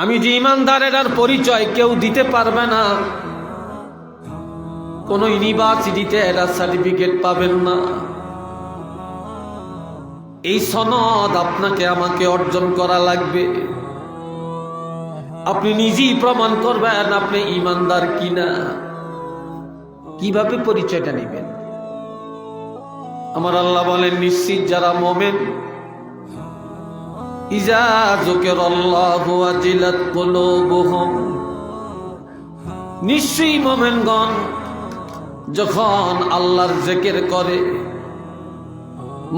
আমি যে ইমানদারের আর পরিচয় কেউ দিতে পারবে না। কোন ইউনিভার্সিটিতে এরা সার্টিফিকেট পাবেন না। এই সনদ আপনাকে আমাকে অর্জন করা লাগবে। আপনি নিজেই প্রমাণ করবেন আপনি ইমানদার কিনা। কীভাবে পরিচয়টা নেবেন? আমার আল্লাহ বলেন, নিশ্চিত যারা মোমেন ইজা জোকের আল্লাহ আজিলাত কুলুবুহুম। নিশ্চয়ই মোমেনগণ যখন আল্লাহর জেকের করে,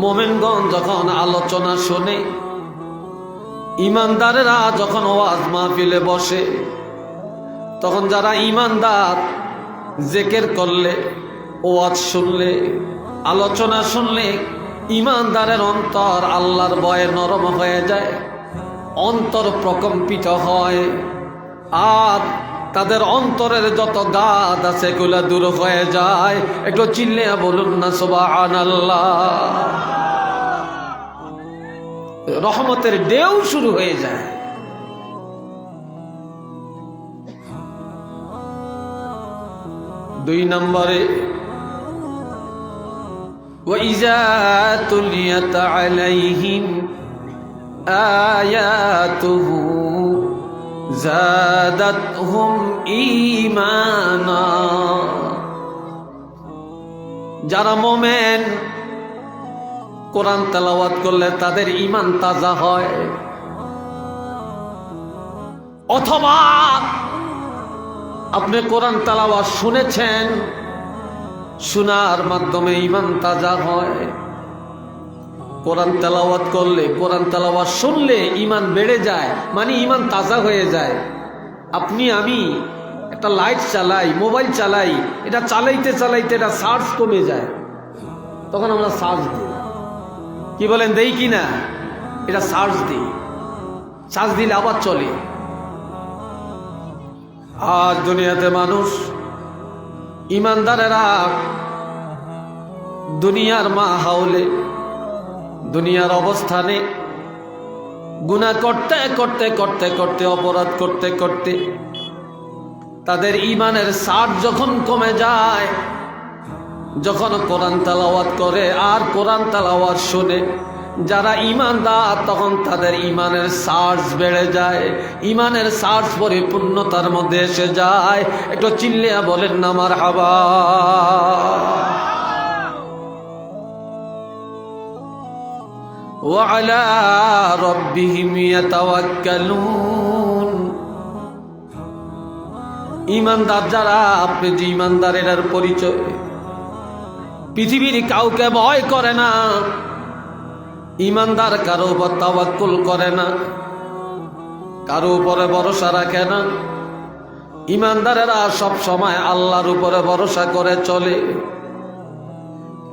মোমেনগণ যখন আলোচনা শোনে, ইমানদারেরা যখন ওয়াজ মাহফিলে বসে, তখন যারা ইমানদার জেকের করলে, ওয়াজ শুনলে, আলোচনা শুনলে ইমানদারের অন্তর আল্লাহর ভয়ে নরম হয়ে যায়, অন্তর প্রকম্পিত হয়। আর তাদের অন্তরের যত গাদ আছে এগুলো দূর হয়ে যায়। একটু চিল্লে বলুন না সোবাহান আল্লাহ রহমতের ডেউ শুরু হয়ে যায়। দুই নম্বরে وإذا تليت عليهم آياته زادتهم إيمانا যারা মোমেন কোরআন তেলাওয়াত করলে তাদের ইমান তাজা হয় অথবা আপনি কোরআন তেলাওয়াত শুনেছেন শোনার মাধ্যমে ইমান তাজা হয়। কোরআন তেলাওয়াত করলে, কোরআন তেলাওয়াত শুনলে ইমান বেড়ে যায় মানে ইমান তাজা হয়ে যায়। আপনি, আমি একটা লাইট চালাই, মোবাইল চালাই, এটা চালাইতে চালাইতে এটা চার্জ কমে যায়। তখন আমরা চার্জ দিই। কি বলেন, দেই কি না? এটা চার্জ দিই। চার্জ দিলে আবার চলে। আজ দুনিয়াতে মানুষ ইমানদারেরা দুনিয়ার মা হাওলে, দুনিয়ার অবস্থানে গুণা করতে করতে করতে করতে, অপরাধ করতে করতে তাদের ইমানের সার যখন কমে যায়, যখন কোরআন তালাওয়াত করে আর কোরআন তালাওয়াত শুনে যারা ইমানদার তখন তাদের ইমানের সার্চ বেড়ে যায় ইমানের সার্চ পরিপূর্ণতার মধ্যে এসে যায় একটু চিল্লিয়া বলেন না আমার হাবা وعلى ربهم يتوكلون ইমানদার যারা আপনি যে ইমানদারের পরিচয় পৃথিবীর কাউকে ভয় করে না ইমানদার কারও উপর তাওয়াক্কুল করে না, কারও উপরে ভরসা রাখে না। ইমানদারেরা সব সময় আল্লাহর উপরে ভরসা করে চলে।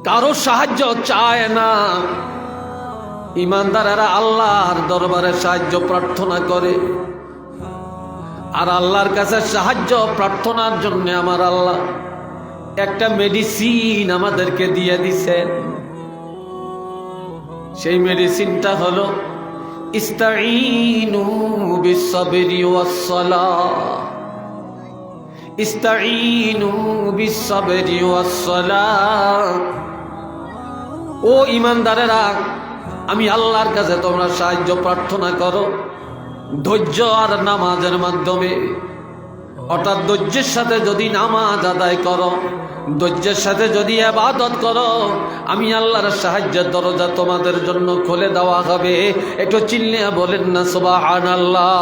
কারও সাহায্য চায় না। ইমানদারেরা আল্লাহর দরবারে সাহায্য প্রার্থনা করে। আর আল্লাহর কাছে সাহায্য প্রার্থনার জন্য আমার আল্লাহ একটা মেডিসিন আমাদেরকে দিয়ে দিছেন। সেই মেডিসিনটা হলো ইস্তাইনু বিসসাবরি ওয়াসসালাহ ইস্তাইনু বিসসাবরি ওয়াসসালাহ ও ইমানদারেরা আমি আল্লাহর কাছে তোমরা সাহায্য প্রার্থনা করো। ধৈর্য আর নামাজের মাধ্যমে অর্থাৎ ধৈর্যের সাথে যদি নামাজ আদায় করো, ধৈর্যের সাথে যদি আবাদত করো, আমি আল্লাহর সাহায্যের দরজা তোমাদের জন্য খুলে দেওয়া হবে। একটু চিল্লে বলেন না সুবাহান আল্লাহ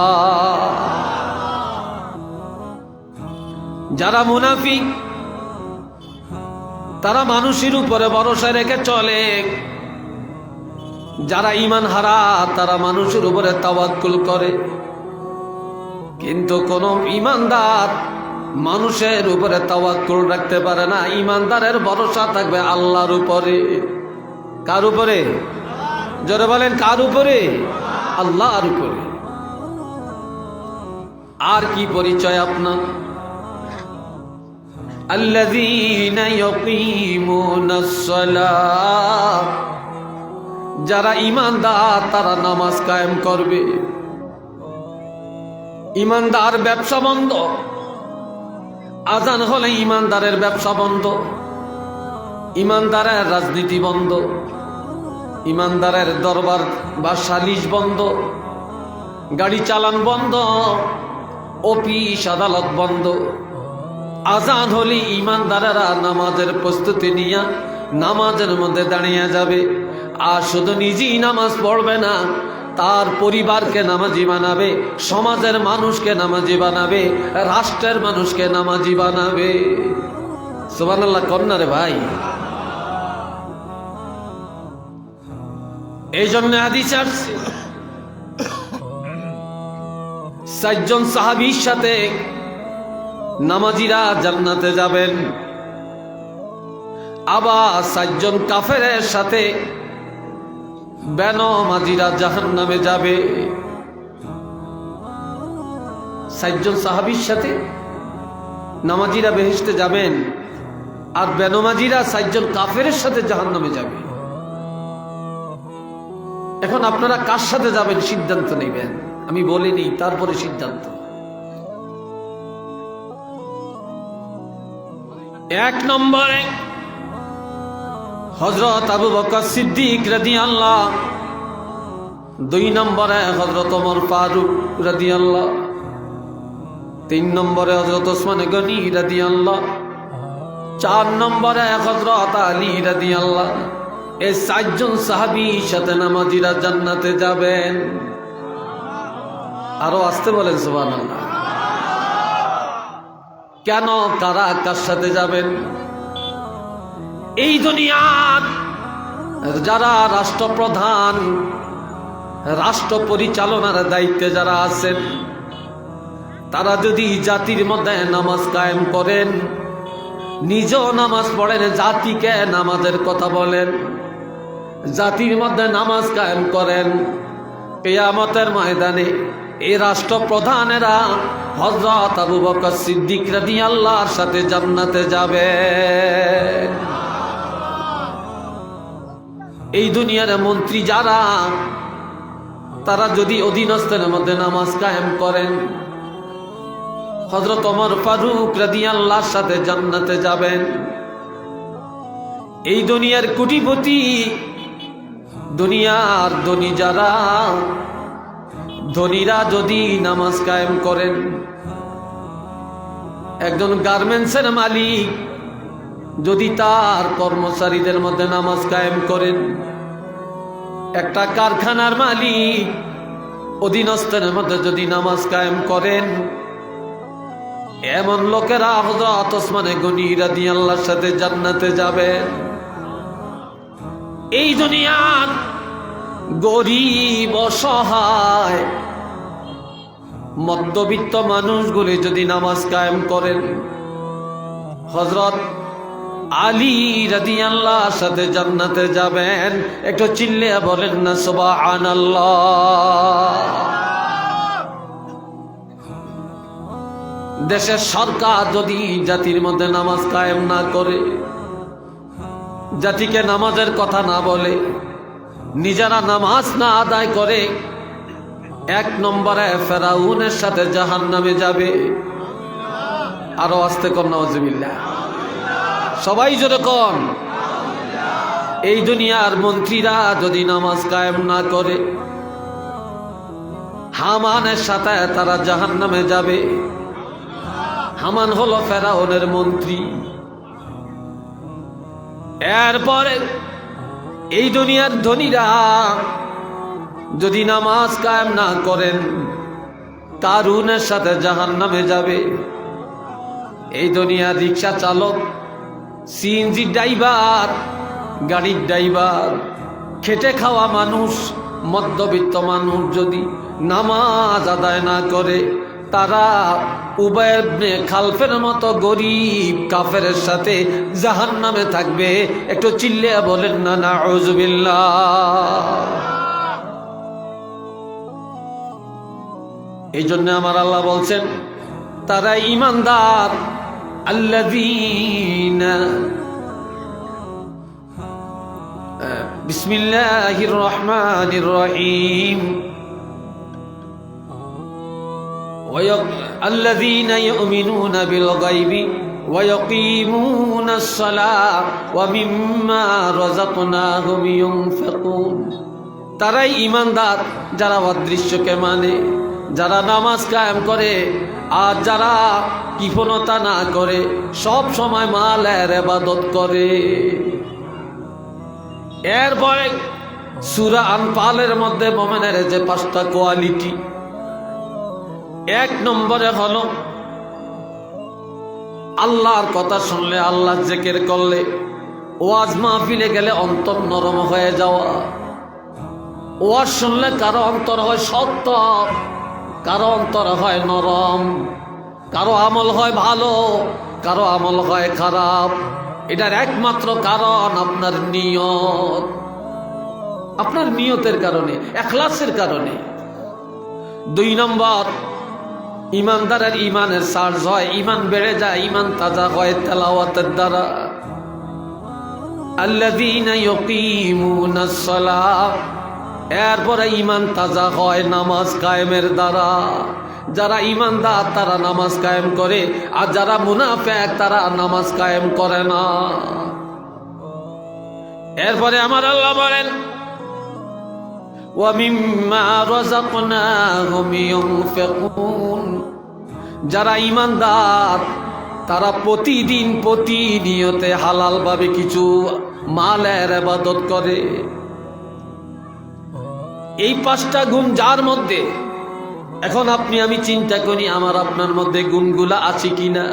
যারা মুনাফিক, তারা মানুষের উপরে ভরসা রেখে চলে। যারা ইমান হারা, তারা মানুষের উপরে তাওয়াক্কুল করে। কিন্তু কোন ইমানদার মানুষের উপরে তাওয়াক্কুল রাখতে পারে না ইমানদারের ভরসা থাকবে আল্লাহর উপরে কার উপরে জোরে বলেন কার উপরে আল্লাহর উপরে আর কি পরিচয় আপনার الذين يقيمون الصلاة যারা ইমানদার তারা নামাজ কায়েম করবে ইমানদার ব্যবসা বন্ধ। আজান হলে ইমানদারের ব্যবসা বন্ধ। ইমানদারের রাজনীতি বন্ধ। ইমানদারের দরবার বা সালিশ বন্ধ। গাড়ি চালান বন্ধ। অফিস, আদালত বন্ধ। আজান হলে ইমানদারেরা নামাজের প্রস্তুতি নিয়ে নামাজের মধ্যে দাঁড়িয়ে যাবে। আর শুধু নিজেই নামাজ পড়বে না তার পরিবারকে নামাজি বানাবে, সমাজের মানুষকে নামাজি বানাবে, রাষ্ট্রের মানুষকে নামাজি বানাবে। সুবহানাল্লাহ কন্যা রে ভাই। এই জন্য হাদিস আসছে। চারজন সাহাবির সাথে নামাজিরা জান্নাতে যাবেন। আবার চারজন কাফেরের সাথে বেনমাজিরা জাহান নামে যাবে। চারজন সাহাবির সাথে নামাজিরা বেহেস্তে যাবেন। আর বেনমাজিরা চারজন কাফের সাথে জাহান নামে যাবে। এখন আপনারা কার সাথে যাবেন? সিদ্ধান্ত নেবেন। আমি বলিনি তারপরে সিদ্ধান্ত। এক নম্বরে হজরত আবু বকর সিদ্দিক রাদি আল্লাহ দুই নম্বরে হজরত ওমর ফারুক রাদি আল্লাহ তিন নম্বরে হজরত ওসমান গনি রাদি আল্লাহ চার নম্বরে হজরত আলী রাদি আল্লাহ এই চারজন সাহাবি সাথে নামাজিরা জান্নাতে যাবেন। আরও আসতে বলেন সুবান কেন, কারা কার সাথে যাবেন? এই দুনিয়ার যারা রাষ্ট্রপ্রধান রাষ্ট্র পরিচালনার দায়িত্বে যারা আছেন, তারা যদি জাতির মধ্যে নামাজ কায়েম করেন, নিজেও নামাজ পড়েন, জাতিকে নামাজের কথা বলেন, জাতির মধ্যে নামাজ কায়েম করেন পেয়ামতের ময়দানে এই রাষ্ট্রপ্রধানেরা হজরত আবু বকর সিদ্দিক রাদি আল্লাহর সাথে জান্নাতে যাবে। এই দুনিয়ার মন্ত্রী যারা, তারা যদি অধীনস্থের মধ্যে নামাজ কায়েম করেন হজরত অমর ফারুক রাদি আল্লাহর সাথে জান্নাতে যাবেন। এই দুনিয়ার কুটিপতি, দুনিয়ার ধনী যারা, ধনীরা যদি নামাজ কায়েম করেন, একজন গার্মেন্টসের মালিক যদি তার কর্মচারীদের মধ্যে নামাজ কায়েম করেন, একটা কারখানার মালিক অধীনস্থের মধ্যে যদি নামাজ কায়েম করেন, এমন লোকেরা হজরত ওসমানে গনি রাদি আল্লাহর সাথে জান্নাতে যাবে। এই দুনিয়ার গরিব, অসহায়, মধ্যবিত্ত মানুষগুলি যদি নামাজ কায়েম করেন হজরত আলী রাদি সাথে জান্নাতে যাবেন। একটু চিল্লে বলেন না সোবা দেশের সরকার যদি জাতির মধ্যে নামাজ কায়েম না করে, জাতিকে নামাজের কথা না বলে, নিজেরা নামাজ না আদায় করে, এক নম্বরে ফেরাউনের সাথে জাহান নামে যাবে। আরও আসতে কর নওয়াজবিল্লা সবাই যেরকম। এই দুনিয়ার মন্ত্রীরা যদি নামাজ কায়েম না করে, হামানের সাথে তারা জাহান নামে যাবে। হামান হলো ফেরাউনের মন্ত্রী। এরপরে এই দুনিয়ার ধনীরা যদি নামাজ কায়েম না করেন কারুনের সাথে জাহান নামে যাবে। এই দুনিয়ার রিক্সা চালক সিএনজি ড্রাইভার গাড়ির ড্রাইভার খেটে খাওয়া মানুষ, মধ্যবিত্ত মানুষ যদি নামাজ আদায় না করে, তারা উবায়বনে খালফের মতো গরিব কাফের সাথে জাহান নামে থাকবে। একটু চিল্লে বলেন না না এই জন্য আমার আল্লাহ বলছেন, তারা ইমানদার الذين بسم الله الرحمن الرحيم الذين يؤمنون بالغيب ويقيمون الصلاة ومما رزقناهم ينفقون তারাই ইমানদার যারা অদৃশ্যকে মানে যারা নামাজ কায়েম করে আর যারা কৃপণতা না করে, সব সময় মালের এবাদত করে। এরপরে সুরা আনপালের মধ্যে মোমেনের যে পাঁচটা কোয়ালিটি, এক নম্বরে হলো, আল্লাহর কথা শুনলে আল্লাহ জেকের করলে, ওয়াজ মাহফিলে গেলে অন্তর নরম হয়ে যাওয়া। ওয়াজ শুনলে কারও অন্তর হয় সত্য। কারও অন্তর হয় নরম, কারও আমল হয় ভালো, কারও আমল হয় খারাপ। এটার একমাত্র কারণ আপনার নিয়ত। আপনার নিয়তের কারণে, এখলাসের কারণে। দুই নম্বর, ইমানদারের ইমানের সার্জ হয়, ইমান বেড়ে যায়, ইমান তাজা হয় তেলাওয়াতের দ্বারা। সালাহ এরপরে ইমান তাজা হয় নামাজ কায়েমের দ্বারা। যারা ইমানদার তারা নামাজ কায়েম করে, আর যারা মুনাফেক, তারা নামাজ কায়েম করে না। এরপরে আমার আল্লাহ বলেন যারা ইমানদার তারা প্রতিদিন প্রতিনিয়তে হালালভাবে কিছু মালের আবাদত করে। এই পাঁচটা গুণ যার মধ্যে? এখন আপনি আমি চিন্তা করি, আমার আপনার মধ্যে গুণগুলা আছে কিনা?